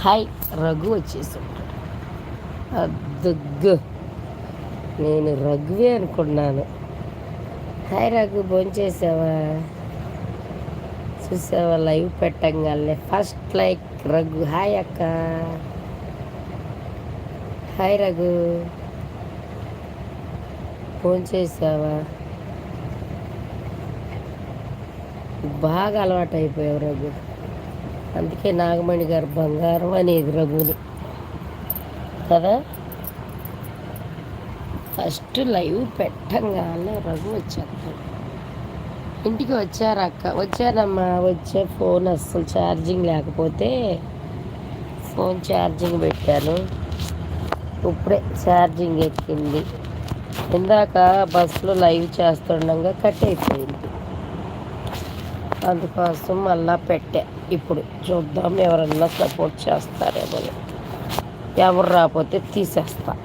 Hi Raghu వచ్చేసి అద్దగ్గు. నేను రఘువే అనుకున్నాను. హాయ్ రఘు భోంచేసావా? చూసావా లైవ్ పెట్టంగానే ఫస్ట్ లైక్ రఘు. హాయ్ అక్క. హాయ్ రఘు. ఫోన్ చేసావా బాగా అలవాటు అయిపోయావు రఘు. అందుకే నాగమణి గారు బంగారం అనేది రఘుని కదా? ఫస్ట్ లైవ్ పెట్టంగానే రఘు వచ్చేస్తాడు. ఇంటికి వచ్చారు అక్క? వచ్చానమ్మా వచ్చే ఫోన్ అస్సలు ఛార్జింగ్ లేకపోతే ఫోన్ ఛార్జింగ్ పెట్టాను. ఇప్పుడే ఛార్జింగ్ ఎక్కింది. ఇందాక బస్సులో లైవ్ చేస్తుండగా కట్ అయిపోయింది. అందుకోసం మళ్ళా పెట్టా. ఇప్పుడు చూద్దాం ఎవరన్నా సపోర్ట్ చేస్తారేమో ఎవరు రాకపోతే తీసేస్తా.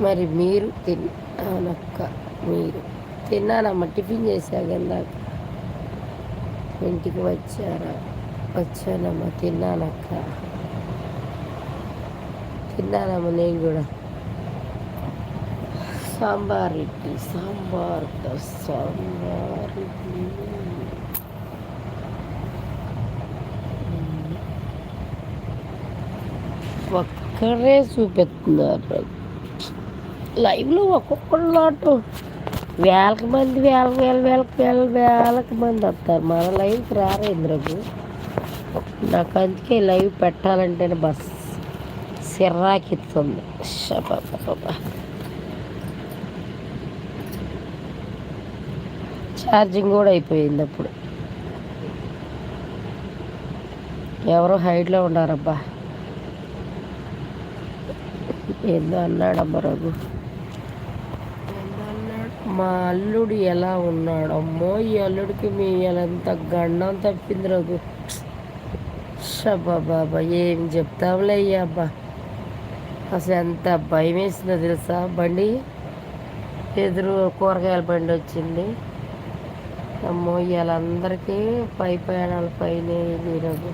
మరి మీరు తిన్నానక్క మీరు తిన్నానమ్మ టిఫిన్ చేశాక ఇందాక. ఇంటికి వచ్చారా? వచ్చానమ్మా తిన్నానక్క. తిన్నానమ్మా నేను కూడా. సాంబార్ ఇడ్లీ సాంబార్ సాంబార్ ఇడ్లీ. ఒక్కరే చూపెత్తున్నారు. లైవ్లో ఒక్కొక్కరు లాటు వేలకు మంది వేల వేల వేలకు వేల వేలకు మంది వస్తారు. మన లైవ్కి రారేంద్రకు నాకు అందుకే లైవ్ పెట్టాలంటేనే బస్ సిర్రాకిస్తుంది షబాబా ఛార్జింగ్ కూడా అయిపోయింది అప్పుడు. ఎవరో హైట్లో ఉన్నారబ్బా. ఏందో అన్నాడమ్మ రఘు. మా అల్లుడు ఎలా ఉన్నాడు అమ్మో ఈ అల్లుడికి మీ ఎలాంత గండం తప్పింది రఘు. షబ్బా బాబా ఏం చెప్తాంలే అబ్బా. అసలు ఎంత భయం వేసిందో తెలుసా? బండి ఎదురు కూరగాయల బండి వచ్చింది. అమ్మో వీళ్ళందరికీ పై ప్రయాణాలు పైన రఘు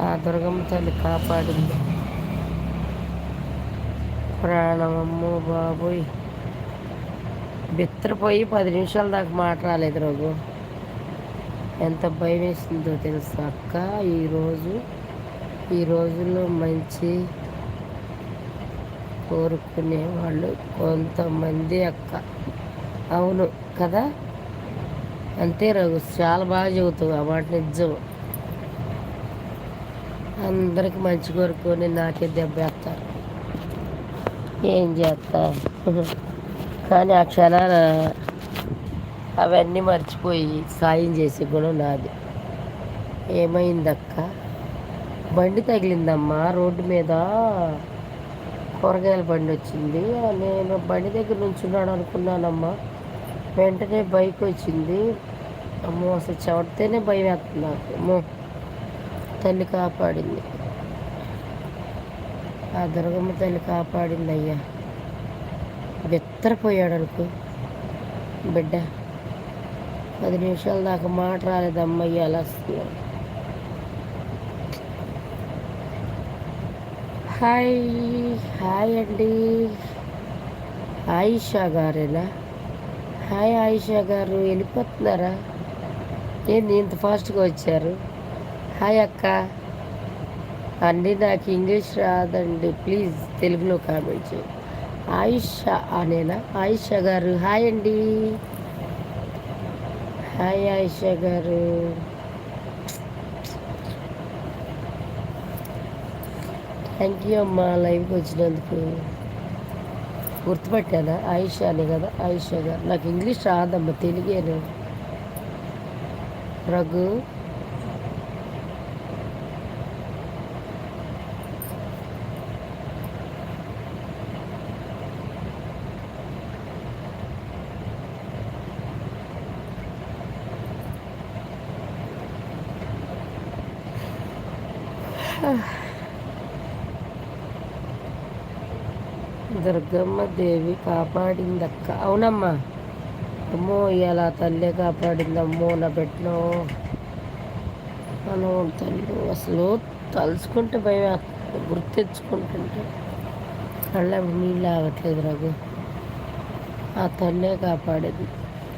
ఆ దుర్గమ్మ తల్లి కాపాడింది. ప్రాణం అమ్మో బాబోయ్. బిత్తరపోయి పది నిమిషాల దాకా మాట రాలేదు రఘు. ఎంత భయం వేసిందో తెలుసు అక్క? ఈరోజు ఈ రోజుల్లో మంచి కోరుకునే వాళ్ళు కొంతమంది అక్క. అవును కదా? అంతే రఘు చాలా బాగా చెబుతావు ఆ మాట నిజం. అందరికి మంచి కోరుకొని నాకే దెబ్బేస్తారు ఏం చేస్తా? కానీ ఆ క్షణాన అవన్నీ మర్చిపోయి సాయం చేసే గుణం నాది. ఏమైందక్క? బండి తగిలిందమ్మా రోడ్డు మీద కూరగాయల బండి వచ్చింది. నేను బండి దగ్గర నుంచి ఉన్నాడు అనుకున్నానమ్మా. వెంటనే బైక్ వచ్చింది. అమ్మో అసలు చవిడితేనే భయం వేస్తుంది నాకు. అమ్మో తల్లి కాపాడింది. ఆ దుర్గమ్మ తల్లి కాపాడింది అయ్యా. బెత్తరపోయాడు అనుకో. బిడ్డ పది నిమిషాల దాకా మాట రాలేదు అమ్మయ్య అలా హాయ్ హాయ్ అండి. ఆయిషా గారేనా? హాయ్ ఆయుష గారు వెళ్ళిపోతున్నారా? ఏంది ఇంత ఫాస్ట్గా వచ్చారు? హాయ్ అక్క. అండి నాకు ఇంగ్లీష్ రాదండి. ప్లీజ్ తెలుగులో కామెంట్ చేయండి ఆయిషా అనేనా? ఆయుషా గారు హాయ్ అండి. హాయ్ ఆయుష గారు. థ్యాంక్ యూ అమ్మా లైవ్కి వచ్చినందుకు. గుర్తుపట్టానా? ఆయిషానే కదా ఆయిషా గారు. నాకు ఇంగ్లీష్ రాదమ్మా తెలుగేను రఘు దుర్గమ్మ దేవి కాపాడిందక్క. అవునమ్మా. అమ్మో ఇలా తల్లే కాపాడిందమ్మో నా పెట్టినో మనం తల్లి అసలు తలుచుకుంటే భయం గుర్తు తెచ్చుకుంటుంటే. కళ్ళ నీళ్ళు ఆగట్లేదు రఘు. ఆ తల్లే కాపాడేది.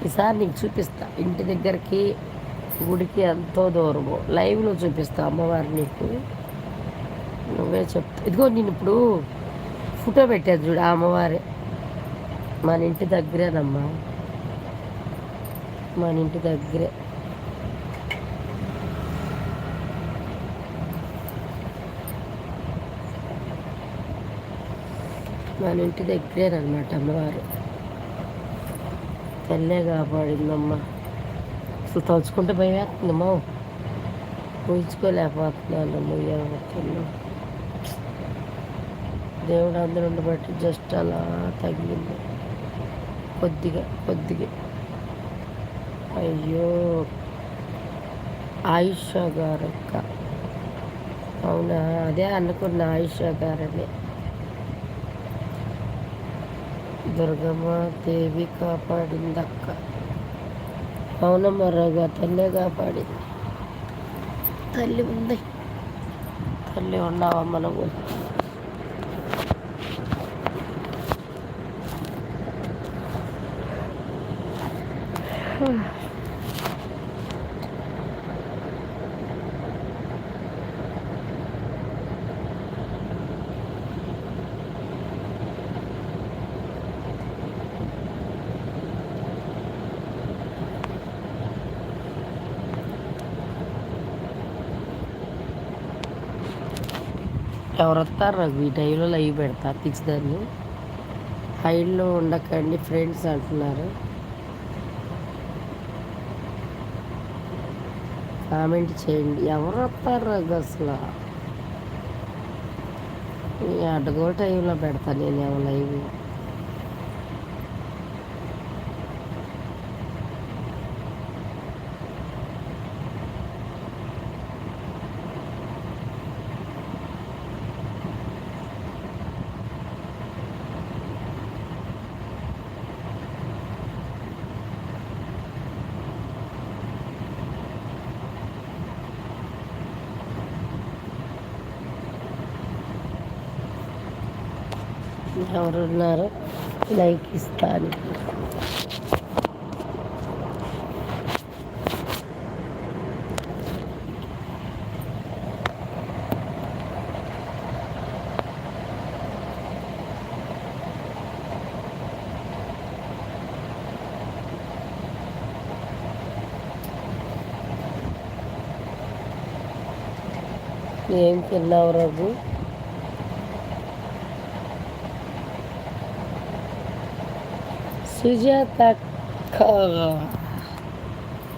ఈసారి నీకు చూపిస్తా. ఇంటి దగ్గరికి గుడికి ఎంతో దూరము. లైవ్లో చూపిస్తా అమ్మవారి నీకు. నువ్వే చెప్తా. ఇదిగో నేను ఇప్పుడు ఫోటో పెట్టారు చూడు అమ్మవారే. మన ఇంటి దగ్గరేనమ్మా. మన ఇంటి దగ్గరే. మన ఇంటి దగ్గరేనమాట అమ్మవారు. తెల్లే కాపాడిందమ్మ. అసలు తలుచుకుంటే భయం వేస్తుందమ్మా ఊహించుకోలేకపోతున్నాను ముయ్యవతున్నా దేవుడు అందరూ బట్టి జస్ట్ అలా తగిలింది. కొద్దిగా కొద్దిగా. అయ్యో. ఆయుష గారు అక్క అవునా? అదే అనుకున్న ఆయుష గారని. దుర్గమ్మ దేవి కాపాడింది అక్క అవునమ్మ రగా తల్లే కాపాడింది. తల్లి ఉంది. తల్లి ఉన్నావమ్మ నువ్వు ఎవరు వస్తారు నాకు ఈ టైంలో లైవ్ పెడతా పిచ్చిదాన్ని హైడ్లో ఉండకండి ఫ్రెండ్స్ అంటున్నారు. కామెంట్ చేయండి. ఎవరు వస్తారు నాకు అసలు అడ్డగోల అడ్డగో టైంలో పెడతా నేను ఏమో లైవ్. ఎవరు ఉన్నారో లైక్ ఇస్తాను ఏం తిన్నావు రఘు? సుజాత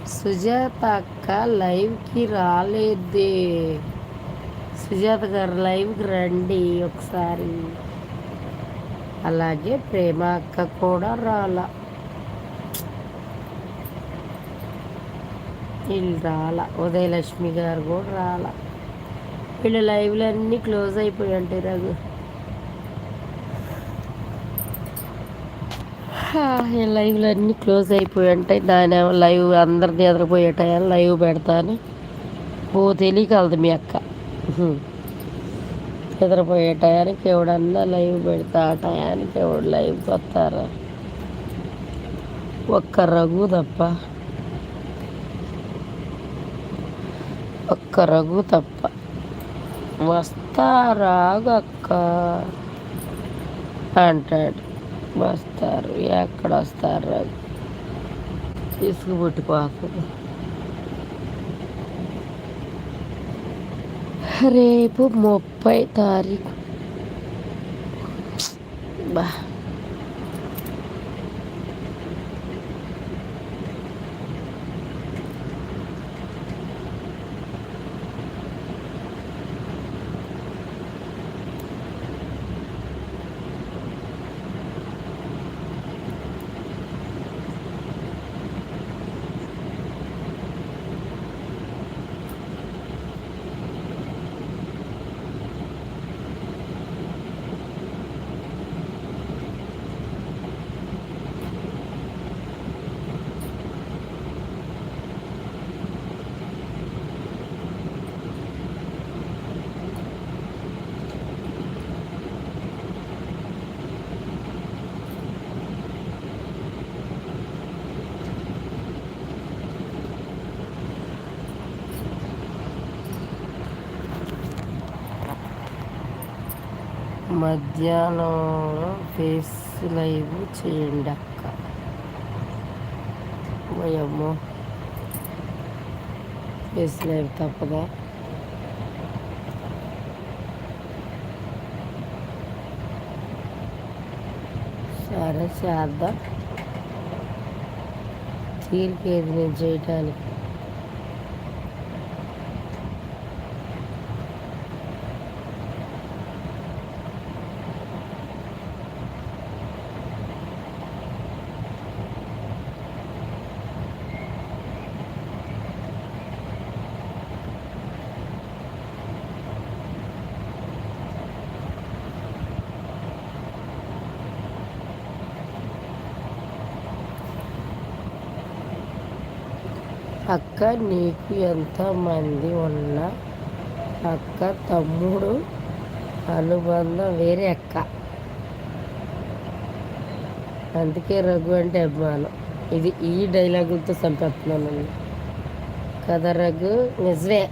సుజాత అక్క లైవ్కి రాలేదే. సుజాత గారు లైవ్కి రండి ఒకసారి. అలాగే ప్రేమ అక్క కూడా రాల. వీళ్ళు రాల. ఉదయలక్ష్మి గారు కూడా రాల. వీళ్ళు లైవ్లన్నీ క్లోజ్ అయిపోయి ఉంటాయి రఘు. లైవ్లు అన్నీ క్లోజ్ అయిపోయి ఉంటాయి దాని లైవ్ అందరిని ఎదరపోయేటాయని లైవ్ పెడతాను. ఓ తెలియకలదు మీ అక్క. ఎదరపోయే టయానికి ఎవడన్నా లైవ్ పెడతా ఆ టయానికి ఎవడు లైవ్ వస్తారా ఒక్క రఘు తప్ప. ఒక్క రఘు తప్ప. వస్తారాగక్క అంటాడు. వస్తారు. ఎక్కడ వస్తారు తీసుకుపుట్టిపోతుంది రేపు ముప్పై తారీఖు. బా. మధ్యాహ్నం ఫేస్ లైవ్ చేయండి అక్క. పోయమ్మో ఫేస్ లైవ్ తప్పదా? సరే చేద్దాం. తీరికేది నేను చేయటానికి? అక్క నీకు ఎంతమంది ఉన్న అక్క తమ్ముడు అనుబంధం వేరే అక్క. అందుకే రఘు అంటే అభిమానం. ఇది ఈ డైలాగులతో చంపేస్తున్నాను కదా రఘు? నిజమే.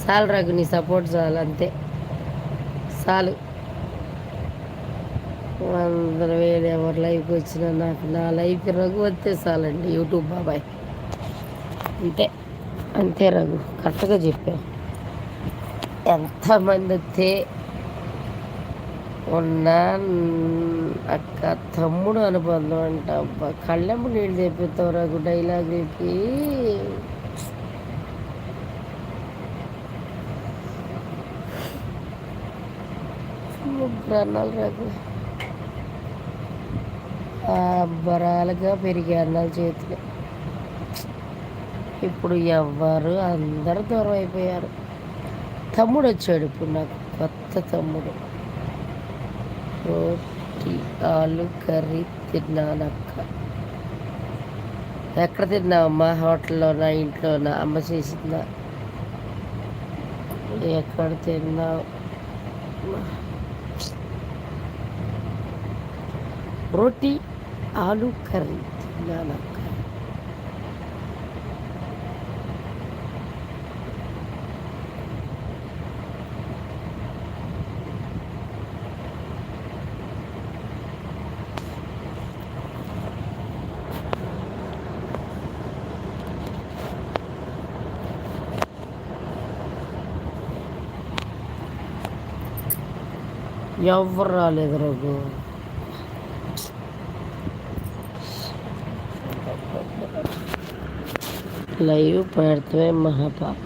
చాలు రఘు నీ సపోర్ట్ చాలు అంతే. చాలు. వందల వేలు ఎవరు లైఫ్కి వచ్చినా నాకు నా లైఫ్ రఘు వస్తే చాలండి. యూట్యూబ్ బాబాయ్. అంతే. అంతే రఘు కరెక్ట్గా చెప్పావు ఎంతమంది అయితే ఉన్న అక్క తమ్ముడు అనుబంధం అంట. అబ్బా కళ్ళెంపు నీళ్ళు తెప్పిస్తావు రఘు డైలాగులకి ముగ్గురు అన్నాలు రఘు. బరాలుగా పెరిగే అన్నాలు చేతులు. ఇప్పుడు ఎవ్వరు అందరు దూరం అయిపోయారు. తమ్ముడు వచ్చాడు ఇప్పుడు నాకు కొత్త తమ్ముడు. రోటి ఆలు కర్రీ తిన్నానక్క. ఎక్కడ తిన్నావమ్మా హోటల్లోనా ఇంట్లోనా? అమ్మ చేసిందా? ఎక్కడ తిన్నావు? రోటీ ఆలు కర్రీ తిన్నానక్క. ఎవరు రాలేదు రఘు లైవ్ పెడితే మహాపాప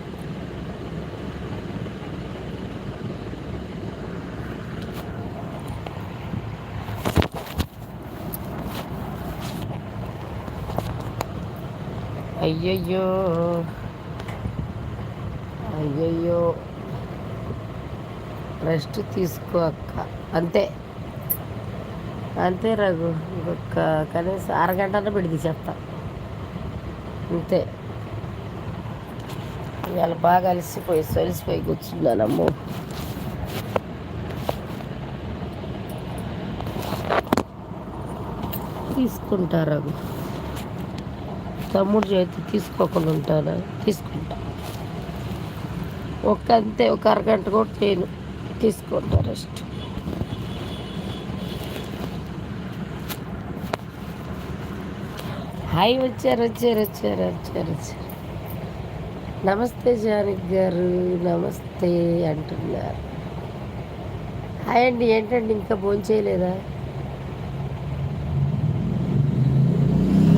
అయ్యయ్యో అయ్యయ్యో రెస్ట్ తీసుకో అక్క. అంతే. అంతే రఘు. ఇంకొక కనీసం అరగంట పెడితే చెప్తా. అంతే. ఇవాళ బాగా అలసిపోయి సొలిసిపోయి కూర్చున్నానమ్మో. తీసుకుంటా రఘు. తమ్ముడు చేతి తీసుకోకుండా ఉంటాను? తీసుకుంటా. ఒక అంతే ఒక అరగంట కూడా చేయను. తీసుకుంటా రెస్ట్. హాయ్ వచ్చారు వచ్చారు వచ్చారు వచ్చారు వచ్చారు. నమస్తే జానక్ గారు నమస్తే అంటున్నారు. హాయ్ అండి ఏంటండి ఇంకా ఫోన్ చేయలేదా?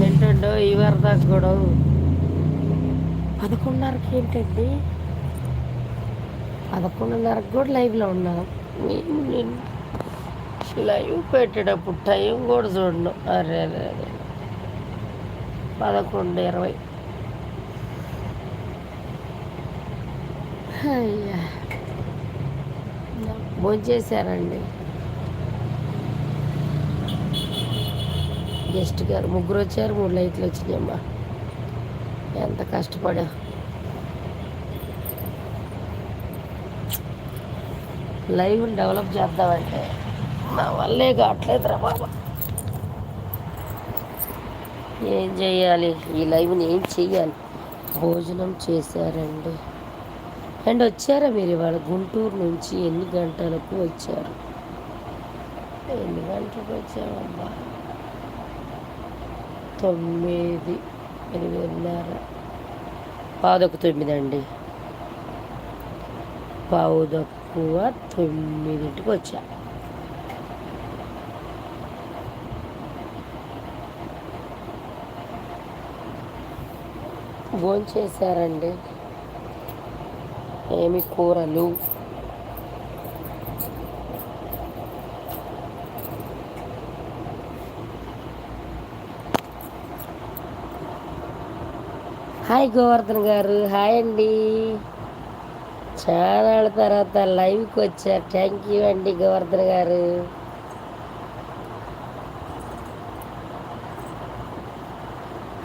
ఏంటండో ఈ దాకా కూడా. పదకొండున్నరకి ఏంటండి? పదకొండున్నరకు కూడా లైవ్లో ఉన్నాను. మేము నేను లైవ్ పెట్టేటప్పుడు టైం కూడా చూడను. అరే అరే అరే. పదకొండు ఇరవై. అయ్యా. భోంచేశారండి. గెస్ట్ గారు ముగ్గురు వచ్చారు మూడు లైట్లు వచ్చినాయమ్మా. ఎంత కష్టపడా. లైవ్ని డెవలప్ చేద్దామంటే నా వల్లే కావట్లేదురా బాబా. ఏం చేయాలి? ఈ లైవ్ని ఏం చెయ్యాలి? భోజనం చేశారండి. అండ్ వచ్చారా మీరు ఇవాళ? గుంటూరు నుంచి ఎన్ని గంటలకు వచ్చారు? ఎన్ని గంటలకు వచ్చామబ్బా తొమ్మిది ఎనిమిదిన్నర. పాదొక తొమ్మిది అండి పావుదొక ఎక్కువ తొమ్మిదింటికి వచ్చా. భోంచేశారండి ఏమి కూరలు? హాయ్ గోవర్ధన్ గారు హాయ్ అండి. చాలా తర్వాత లైవ్కి వచ్చారు. థ్యాంక్ యూ అండి గోవర్ధన్ గారు.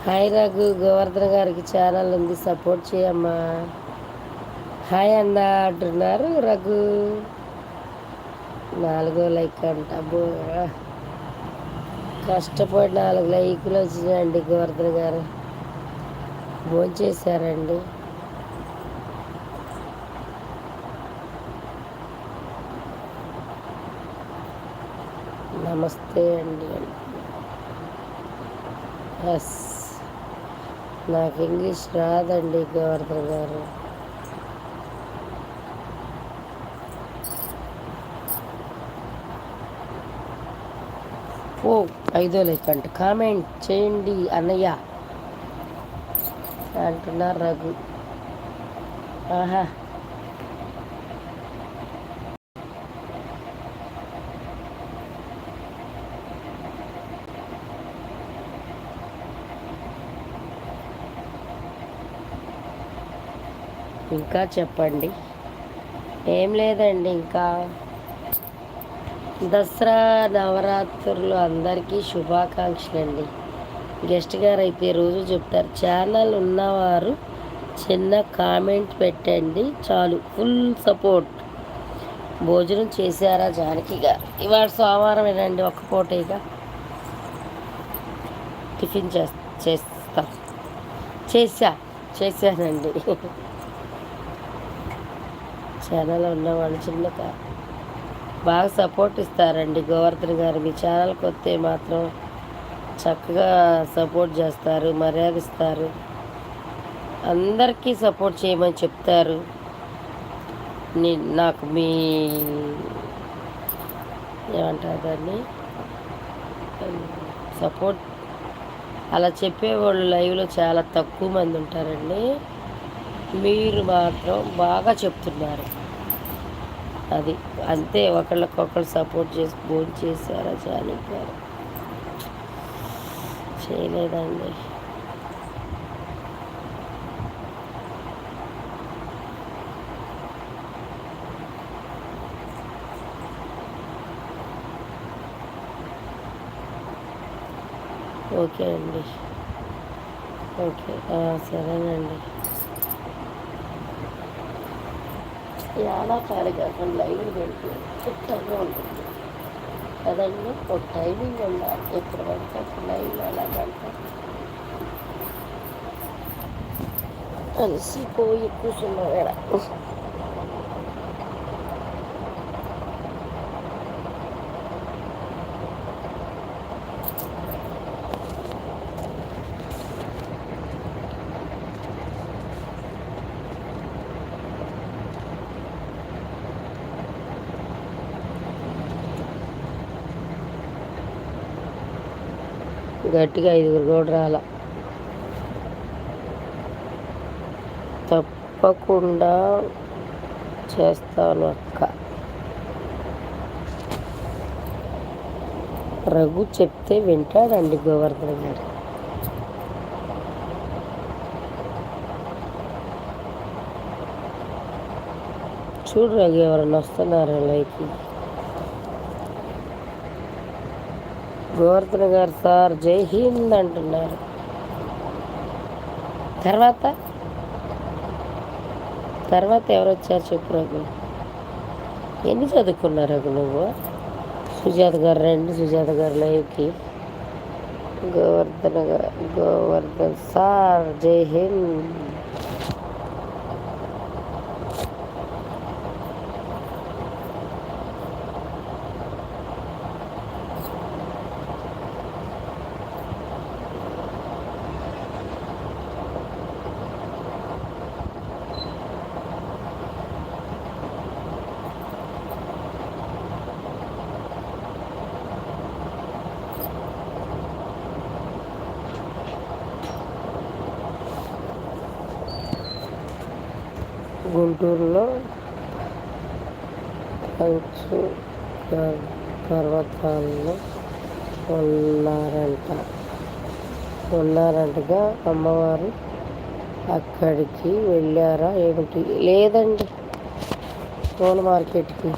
హాయ్ రఘు గోవర్ధన్ గారికి ఛానల్ ఉంది. సపోర్ట్ చేయమ్మా. హాయ్ అన్న అంటున్నారు రఘు. నాలుగో లైక్ అంట. కష్టపడి నాలుగు లైకులు వచ్చినాయండి గోవర్ధన్ గారు. భోంచేశారండి. నమస్తే అండి ఎస్. నాకు ఇంగ్లీష్ రాదండి గవర్నర్ గారు. ఓ ఐదో లెక్కంట కామెంట్ చేయండి అన్నయ్య. అంటున్నారు రఘు. ఆహా. ఇంకా చెప్పండి. ఏం లేదండి ఇంకా. దసరా నవరాత్రులు అందరికీ శుభాకాంక్షలు అండి గెస్ట్ గారు అయితే రోజు చెప్తారు ఛానల్ ఉన్నవారు చిన్న కామెంట్ పెట్టండి చాలు ఫుల్ సపోర్ట్. భోజనం చేశారా జానకి గారు ఇవాళ సోమవారం ఏనండి ఒక్క పూటగా. టిఫిన్ చేస్తా చేస్తా. చేశా చేశానండి. ఛానల్ ఉన్నవాళ్ళు చిన్న బాగా సపోర్ట్ ఇస్తారండి గోవర్ధన్ గారు. మీ ఛానల్కి వస్తే మాత్రం చక్కగా సపోర్ట్ చేస్తారు మర్యాద ఇస్తారు అందరికీ సపోర్ట్ చేయమని చెప్తారు. నాకు మీ ఏమంటారు దాన్ని? సపోర్ట్. అలా చెప్పేవాళ్ళు లైవ్లో చాలా తక్కువ మంది ఉంటారండి. మీరు మాత్రం బాగా చెప్తున్నారు. అది అంతే ఒకళ్ళకొకళ్ళు సపోర్ట్ చేసి ఫోన్ చేశారా జానీ గారు చేయలేదండి. ఓకే అండి. ఓకే సరేనండి. చాలా ఖాళీ కాకుండా లైన్లు పెడితే చుట్టంగా ఉంటుంది. కదండి ఒక టైమింగ్ ఉండాలి ఎప్పుడు పడితే అప్పుడు లైన్ అలా పెడతాం. అలసిపోయి కదా గట్టిగా ఐదుగురు కూడా రాల. తప్పకుండా చేస్తాను అక్క. రఘు చెప్తే వింటాడండి గోవర్ధన్ గారు. చూడు రఘు ఎవరన్నా వస్తున్నారా లైక్ గోవర్ధన్ గారు సార్ జై హింద్ అంటున్నారు. తర్వాత? తర్వాత ఎవరు వచ్చారు చెప్పు రఘు. ఎన్ని చదువుకున్నారు రఘు నువ్వు? సుజాత గారు రండి సుజాత గారు లైవ్కి. గోవర్ధన్ గారు గోవర్ధన్ సార్ జై హింద్ గుంటూరులో పంచు పర్వతాల్లో ఉన్నారంట. ఉన్నారంటగా అమ్మవారు అక్కడికి వెళ్ళారా ఏమిటి? లేదండి. పూల మార్కెట్కి.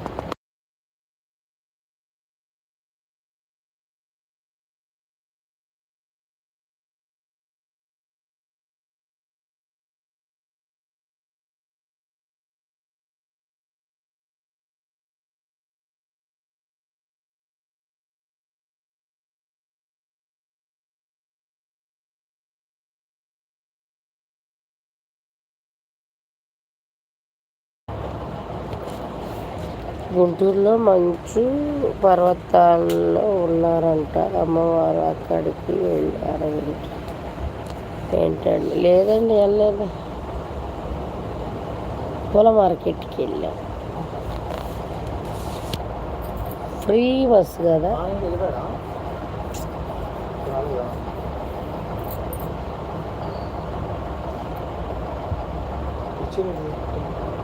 గుంటూరులో మంచు పర్వతాల్లో ఉన్నారంట. అమ్మవారు అక్కడికి వెళ్ళారు. ఏంటండి? లేదండి వెళ్ళలేదు. పూల మార్కెట్కి వెళ్ళాం. ఫ్రీ బస్ కదా?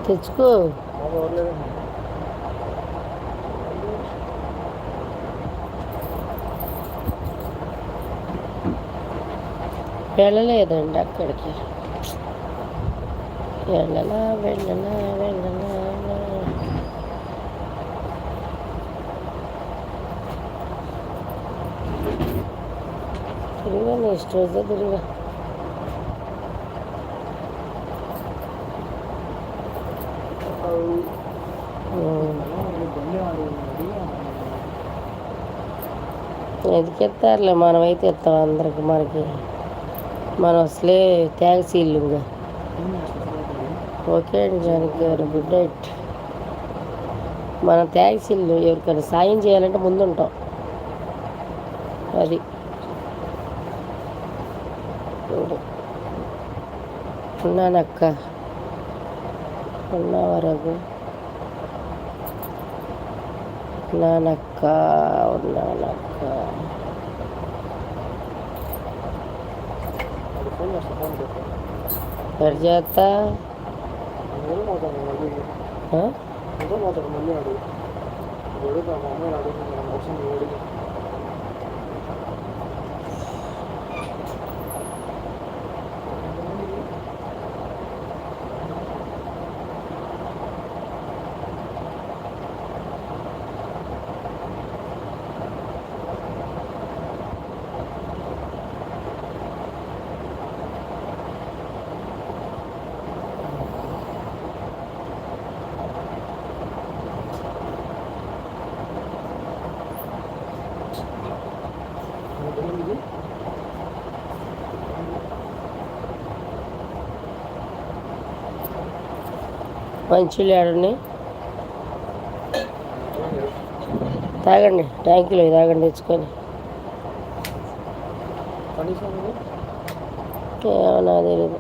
తెచ్చుకో. వెళ్ళలేదండి అక్కడికి. వెళ్ళలా వెళ్ళలా వెళ్ళలా తిరిగా నెక్స్ట్ రోజు తిరిగా. ఎదికెత్తారులే మనమైతే ఎత్తాం అందరికి మనకి. మనం అసలే థ్యాంక్స్ ఇల్లు ఇంకా ఓకే అండి జానకి గారు గుడ్ నైట్ మనం థ్యాంక్స్ ఇల్లు ఎవరికైనా సాయం చేయాలంటే ముందుంటాం. అది. ఉన్నానక్క. ఉన్న వరకు ఉన్నానక్క ఉన్నానక్క. ఎటు చేస్తా అడుగు మా అమ్మాయిని అడుగుతున్నా మంచిలు ఆడండి తాగండి ట్యాంకులో తాగండి తెచ్చుకొని. ఏమన్నా తెలియదు